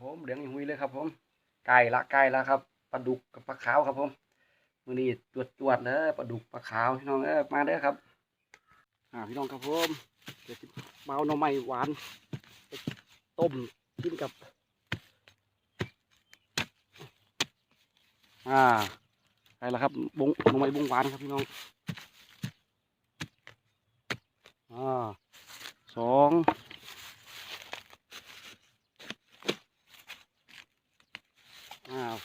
ผมเหลืองหุยเลยครับ ผมไก่ละไก่ละครับปลาดุกกับปลาขาวครับ ผมมือนี้ตรวจตรวจๆเลยปลาดุกปลาขาวพี่น้องเอ้ยมาเด้อครับอ่าพี่น้องครับผมเดี๋ยวเมาหน่อไม้หวานต้มกินกับอ่าไปล้วครับบงหน่อไม้บงหวานครับพี่น้องอ่าสอง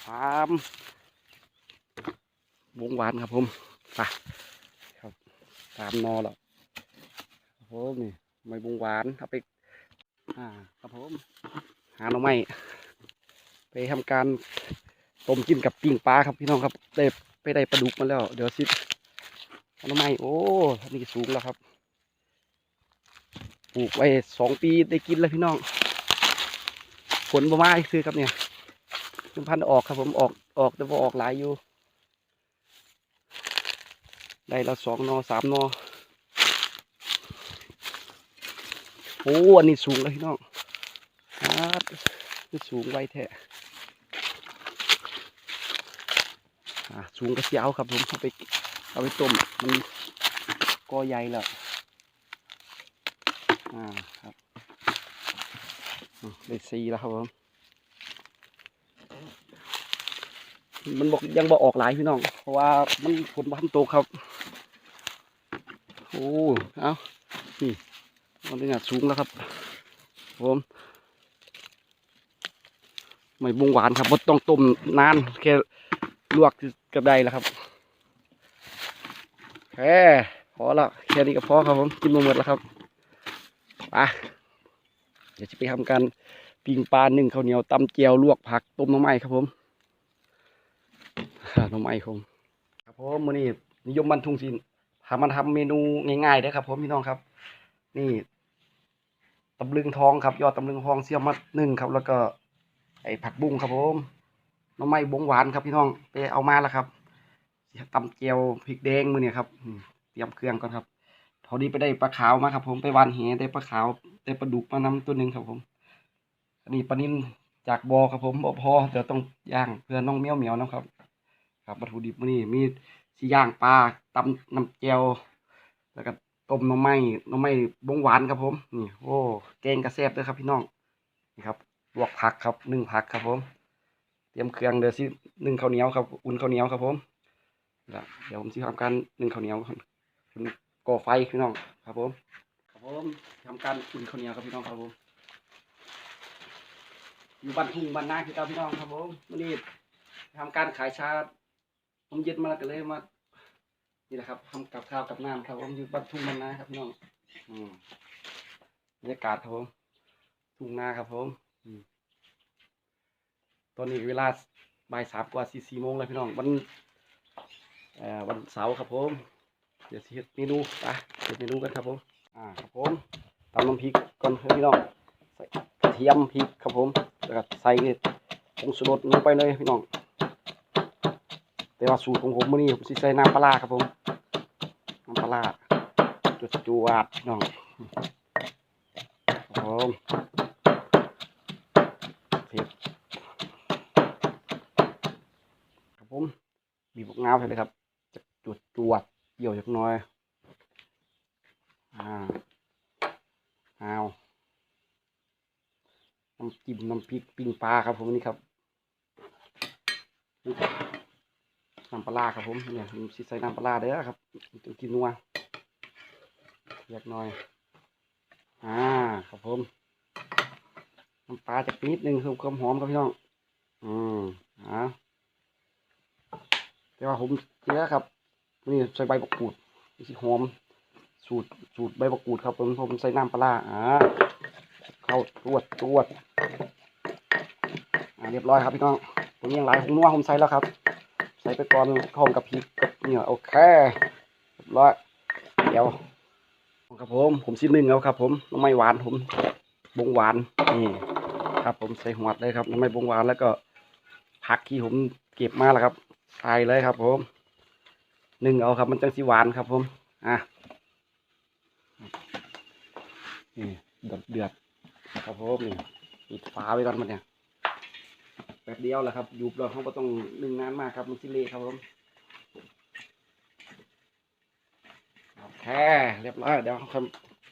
อ่าสามบงหวานครับผมไปครับสามนอแล้วครับผมนี่ไม้บงหวานเอาไปอ่าครับผมหาหน่อไม้ไปทำการต้มกินกับปิ้งปลาครับพี่น้องครับได้ไปได้ปลาดุกมาแล้ว เดี๋ยวสิหน่อไม้โอ้อันนี้สูงแล้วครับปลูกไว้สองปีได้กินแล้วพี่น้องผลประมาณคือครับเนี่ย เป็นพันธุ์ออกครับผมออกออกแต่ว่าออกหลายอยู่ ได้ล้วสองนอสามนอโอ้อันนี้สูงเลยพี่น้องครับนี่สูงไวแท้สูงก็เสียเอาครับผมเอาไปเอาไปต้มมันก็ใหญ่แล้วอ่าครับได้สี่แล้วครับผม มันบอกยังบอกออกหลายพี่น้อง เพราะว่ามันผลบ้านโตกครับ โอ้ เอานี่มันเป็นอย่างสูงแล้วครับ ผมไม่บุงหวานครับบ่ต้องต้มนานแค่ลวกก็ได้แล้วครับแค่พอล้วแค่นี้ก็พอครับผมกินมาหมดแล้วครับไปเดี๋ยวจะไปทำการปิ้งปลาหนึ่งข้าวเหนียวตำเจียวลวกผักต้มน้ำไม้ครับผม อ่าหน้ำไม้ครับผมครับผมมื้อนี้นิยมบรรทุงสินหามันทำเมนูง่ายๆได้ครับผมพี่น้องครับ นี่ตำลึงทองครับ ยอดตำลึงทองเสี่ยวมัดหนึ่งครับ แล้วก็ ไอผักบุ้งครับผมน้ำไม้บงหวานครับพี่น้องไปเอามาแล้วครับตำเจียวพริกแดงมือเนี่ยครับเตรียมเครื่องก่อนครับพอดีไปได้ปลาขาวมาครับ ผมไปวานแหได้ปลาขาวได้ปลาดุกมานำตัวหนึ่งครับผมอันนี้ปลานิ่มจากบอครับผมบอพอเดี๋ยวต้องย่างเพื่อน้องเมียวเหมียวนะครับ ครับวัตถุดิบมื้อนี้มีสีย่างปลาตำน้ำเจียวแล้วก็ต้มน่อไม้น่อไม้บงหวานครับผม นี่ โอ้แกงกระแซบด้วยครับพี่น้อง นี่ครับลวกผักครับนึ่งผักครับผม เตรียมเครื่องเดี๋ยวสินึ่งข้าวเหนียวครับ อุ่นข้าวเหนียวครับผมเดี๋ยวผมสิทำการนึ่งข้าวเหนียวก่อไฟพี่น้องครับผม ครับผมทำการอุ่นข้าวเหนียวครับพี่น้องครับผม อยู่บ้านทุ่งบ้านนาคือเก่าพี่น้องครับผมวันนี้ทำการขายชา ผมเย็นมาแล้วก็เลยมา นี่แหละครับทำกับข้าวกับน้ำครับผมอยู่บ้านทุ่งมันนะครับพี่น้องอืมบรรยากาศครับผมทุ่งนาครับผมอืมตอนนี้เวลาบ่ายสามกว่าสี่สี่โมงแล้วพี่น้องวันเอ่อวันเสาร์ครับผม เดี๋ยวสิเฮ็ดเมนูไปเฮ็ดเมนูกันครับผม อ่าครับผมตำน้ำพริกก่อนครับพี่น้องใส่กระเทียมพริกครับผมแล้วก็ใส่ผงชูรสลงไปเลยพี่น้อง แต่ว่าสูตรของผมมื้อนี้ผมสิใส่น้ำปลาครับผมน้ำปลาจวดจวดพี่น้องผมเผ็ดครับผมบีบมะนาวใส่เลยครับจะจวดจวดเกี่ยวจักหน่อยอ่าอ้าวน้ำจิ้มน้ำพริกปิ้งปลาครับผมนี่ครับ น้ำปลาครับผมเนี่ยผมสิใส่น้ำปลาเด้อครับต้องกินนัวเรียกน่อย อ่าครับผมน้ำปลาจากนิดนึงเพิ่มความหอมครับพี่น้อง อืมอ่าแต่ว่าผมเยอะครับนี่ใส่ใบบักกูดสิหอม สูตรสูตรใบบักกูดครับผมผมใส่น้ำปลาอ่าเข้าตรวจตรวจอ่าเรียบร้อยครับพี่น้องผมยังหลายผมนัวผมใส่แล้วครับ ไปก่อนหอมกับพริกกับเนี่ยโอเคเรียบร้อยเดี๋ยวครับผม ผมซิหนึ่งแล้วครับผมน้ำไม่หวานผมบงหวานนี่ครับ ผมใส่หัวดเลยครับน้ำไม่บงหวานแล้วก็ผักที่ผมเก็บมาแล้วครับใส่เลยครับ ผมหนึ่งเอาครับ มันจังสีหวานครับ ผมอะนี่เดือดเดือดครับผมนี่ปิดฝาไว้ก่อนมันเนี่ย แป๊บเดียวแหละครับยู่เราเขาก็ต้องนึ่งนานมากครับมันสิเละครับผมโอเคเรียบร้อยเดี๋ยวเขา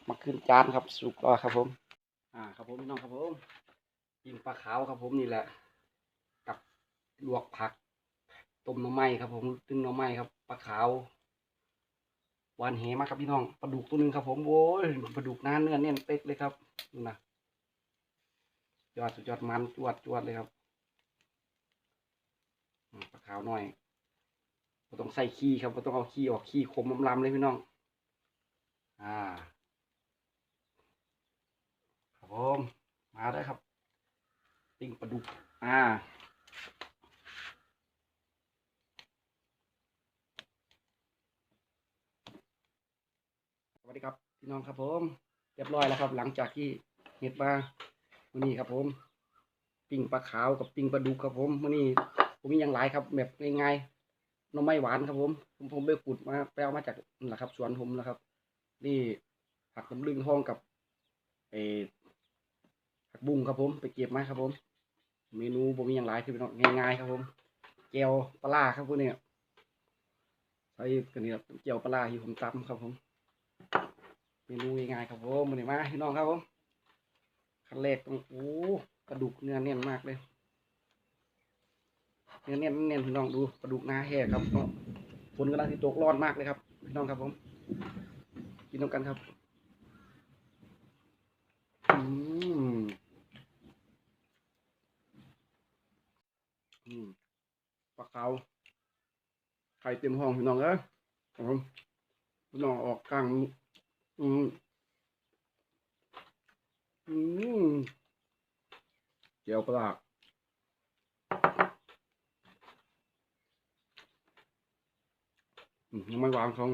มาขึ้นจานครับสุกแล้วครับผม อ่าครับผมพี่น้องครับผมกินปลาขาวครับผมนี่แหละ กับลวกผักต้มหน่อไม้ครับ ผมตึงหน่อไม้ครับปลาขาวหวานเหมากครับพี่น้องปลาดุกตัวหนึงครับผมโว้ยปลาดุกหน้าเนื้อเนียนเป๊กเลยครับนี่นะยอดสุดยอดมันจวดจวดเลยครับ ปลาขาวหน่อยเราต้องใส่ขี้ครับเราต้องเอาขี้ออกขี้คมลำๆเลยพี่น้อง อ่า ครับผมมาได้ครับปิ้งปลาดุก อ่าสวัสดีครับพี่น้องครับผม เรียบร้อยแล้วครับ หลังจากที่เห็ดมาวันนี้ครับผม ปิ้งปลาขาวกับปิ้งปลาดุกครับผมวันนี้ ผมมีอย่างหลายครับ แบบง่ายๆน้ำไม้หวานครับผม ผมผมไปขุดมาแปลมาจากนะครับ สวนผมนะครับ นี่ผักตำลึงห้องกับเอผักบุ้งครับผม ไปเก็บมาครับผม เมนูผมมีอย่างหลายคือเป็นง่ายๆครับผมแกวปลาครับพวกเนี้ยใส่กันนี่ครับแก้วปลาร้าที่ผมตำครับผมเมนูง่ายๆครับผมมาเนี่ยมาพี่น้องครับผมขั้นแรกต้องโอ้กระดูกเนื้อเนียนมากเลย เนื้อเนียนเนียนพี่น้องดูกระดูกนาแห้ครับเนาะฝนกำลังที่ตกร้อนมากเลยครับพี่น้องครับผมกินน้ำกันครับอืมอืมปลาขาวไข่เต็มห้องพี่น้องเอ้ยครับผมพี่น้องออกกลางอืมอืมเจียวปลาอืม ยังไม่หวานเขา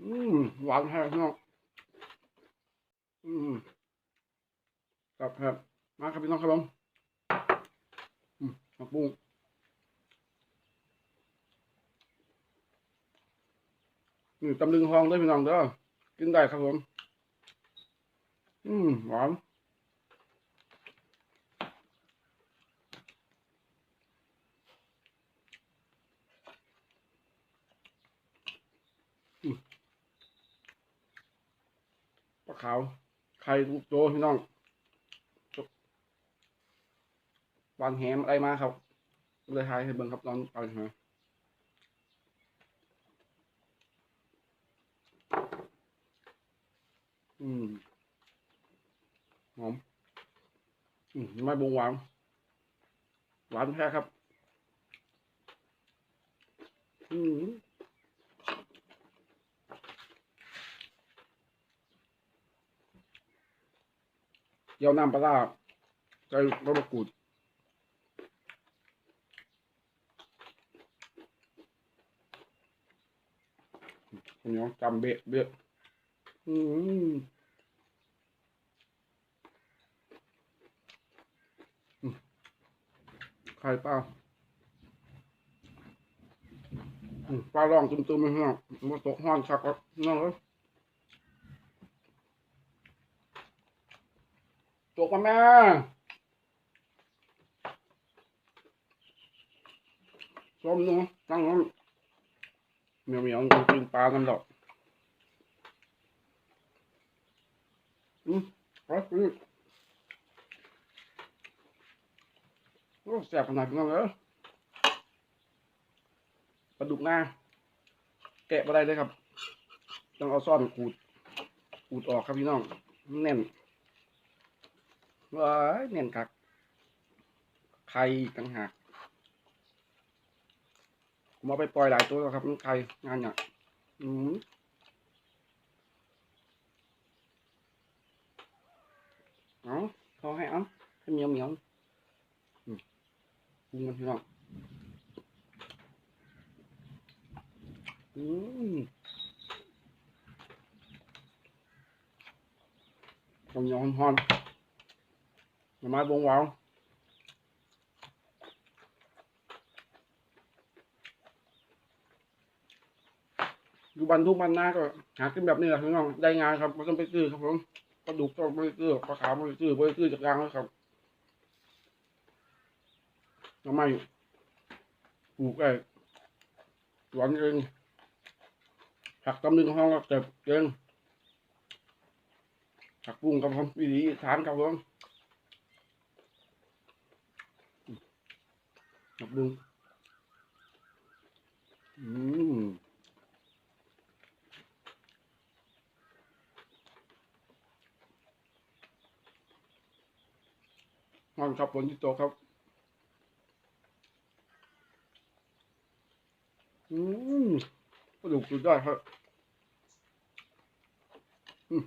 อืมหวานแท้พี่น้องอืมครับครับมาครับพี่น้องครับผมอืมผักบุ้งนี่ตำลึงทองด้วยพี่น้องเด้อกินได้ครับผม อืมหวานอืมปลาขาว ไข่ลูกโตพี่น้องวางแหมอะไรมาครับ เลยทายให้เบิ่งครับตอนตอนมาอืมหอมอืมไม่บงหวานหวานแท้ครับ อืม ยี่ยวน้ำปลาใส่มะกรูดเนียจำเบะเบะอืมอืมไข่ปลาปลาลองตุ้มๆไม่ห้องมาตกห้อนชักก็นั่งเลย ตกมาแม่ส้มเนาะตั้งน้เหมียวเหมียวจริงปลากันดอกอืมไปอืมโอ้แสบขนาดนั้นเลยปลาดุกหน้า แกะมาได้เลยครับ ต้องเอาซ่อนขูดขูดออกครับพี่น้อง แน่น ว้ายแน่นคักไข่ต่างหากผมเอาไปปล่อยหลายตัวแล้วครับมันไข่งานเนี่ยอืมเอาเขาให้เอาให้เหมียวเหมียวอืมมันพี่น้องอืมต้มยำหอนๆหน่อ ไม้บงวานอยู่บ้านทุกบ้านนาก็หากินแบบนี้แหละพี่น้องได้งานครับไม่ต้องไปซื้อครับผมปลาดุกต้องไปซื้อปลาขาวไม่ไปซื้อไม่ไปซื้อจากกลางแล้วครับทำไมปลูกไอ้สวนเองผักตำลึงห้องก็เก็บเองผักบุ้งกับผมวิธีทานครับผม กบุ้งอืมนอนครับบนที่โต๊ะครับ อืมกระดูกสุดยอดครับ อืม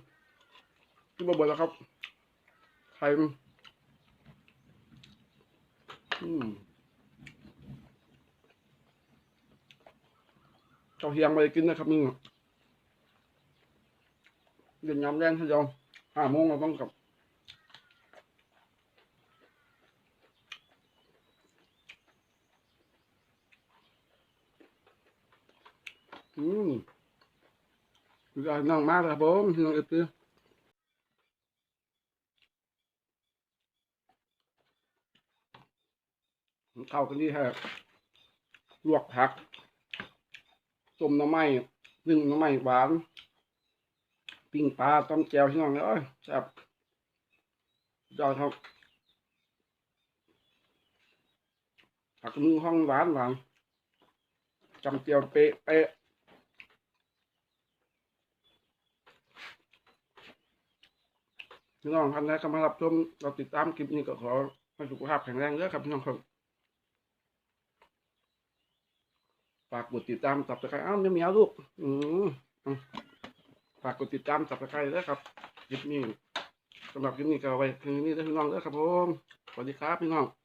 ที่บะเบิดแล้วครับไข่มันอืม เจ้าเฮียงไปกินนะครับมึงเย็นยำแรงทีเดียวห้าโมงเราต้องกลับอืมสุดยอดน้องมากเลยครับผมพี่น้องเอฟซีเข้ากันดีแฮะลวกผัก ต้มน้ำไม้นึ่งน้ำไม้หวาน ปิ้งปลาต้มแจ่วพี่น้องเอ้ยแซ่บยอดครับผักนึ่งห้องหวานหวานจำเจียวเป๊ะเป๊ะพี่น้องท่านใดเข้ามารับชมเราติดตามคลิปนี้ก็ขอให้สุขภาพแข็งแรงเด้อครับพี่น้องครับ ฝากกดติดตามสับตะไคร้อ้าวไม่มีเอาลูกอืมอืมฝากกดติดตามสับตะไคร้ด้อครับคลิปนี้สำหรับคลิปนี้ก็ไว้คืนนี้ด้อพี่น้องด้อครับผมสวัสดีครับพี่น้อง